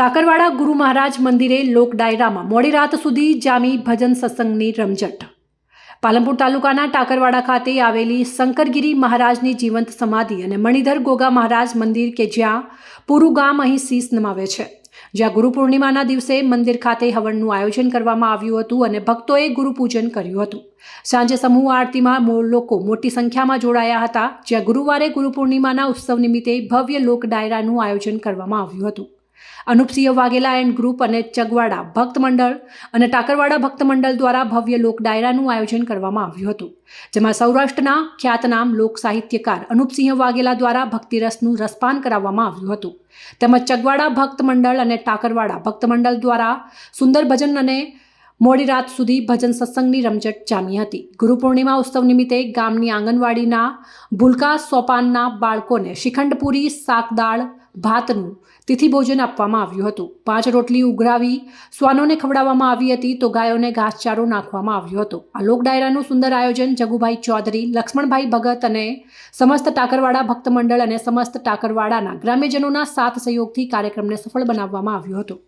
ટાકરવાડા ગુરુ મહારાજ મંદિરે લોક ડાયરામાં મોડી રાત સુધી જામી ભજન સત્સંગની રમઝટ. પાલનપુર તાલુકાના ટાકરવાડા ખાતે આવેલી શંકરગીરી મહારાજની જીવંત સમાધિ અને મણિધર ગોગા મહારાજ મંદિર કે જ્યાં પૂરું ગામ અહીં શીશ નમાવે છે. જ્યાં ગુરુ પૂર્ણિમાના દિવસે મંદિર ખાતે હવનનું આયોજન કરવામાં આવ્યું હતું અને ભક્તોએ ગુરુપૂજન કર્યું હતું. સાંજે સમૂહ આરતીમાં લોકો મોટી સંખ્યામાં જોડાયા હતા, જ્યાં ગુરુવારે ગુરુ પૂર્ણિમાના ઉત્સવ નિમિત્તે ભવ્ય લોક ડાયરાનું આયોજન કરવામાં આવ્યું હતું. અનુપસિંહ વાઘેલા એન્ડ ગ્રુપ અને ચગવાડા ભક્ત મંડળ અને ટાકરવાડા ભક્ત મંડળ દ્વારા ભવ્ય લોક ડાયરાનું આયોજન કરવામાં આવ્યું હતું, જેમાં સૌરાષ્ટ્રના ખ્યાતનામ લોક સાહિત્યકાર અનુપસિંહ વાઘેલા દ્વારા ભક્તિરસનું રસપાન કરાવવામાં આવ્યું હતું. તેમજ ચગવાડા ભક્ત મંડળ અને ટાકરવાડા ભક્ત મંડળ દ્વારા સુંદર ભજન અને મોડી રાત સુધી ભજન સત્સંગની રમઝટ જામી હતી. ગુરુ પૂર્ણિમા ઉત્સવ નિમિત્તે ગામની આંગણવાડીના ભૂલકા સોપાનના બાળકોને શ્રીખંડપુરી શાક દાળ, ભાતનું તિથિ ભોજન આપવામાં આવ્યું હતું. પાંચ રોટલી ઉઘરાવી શ્વાનોને ખવડાવવામાં આવી હતી તો ગાયોને ઘાસચારો નાખવામાં આવ્યો હતો. આ લોક ડાયરાનું સુંદર આયોજન જગુભાઈ ચૌધરી, લક્ષ્મણભાઈ ભગત અને સમસ્ત ટાકરવાડા ભક્ત મંડળ અને સમસ્ત ટાકરવાડાના ગ્રામ્યજનોના સાથ સહયોગથી કાર્યક્રમને સફળ બનાવવામાં આવ્યો હતો.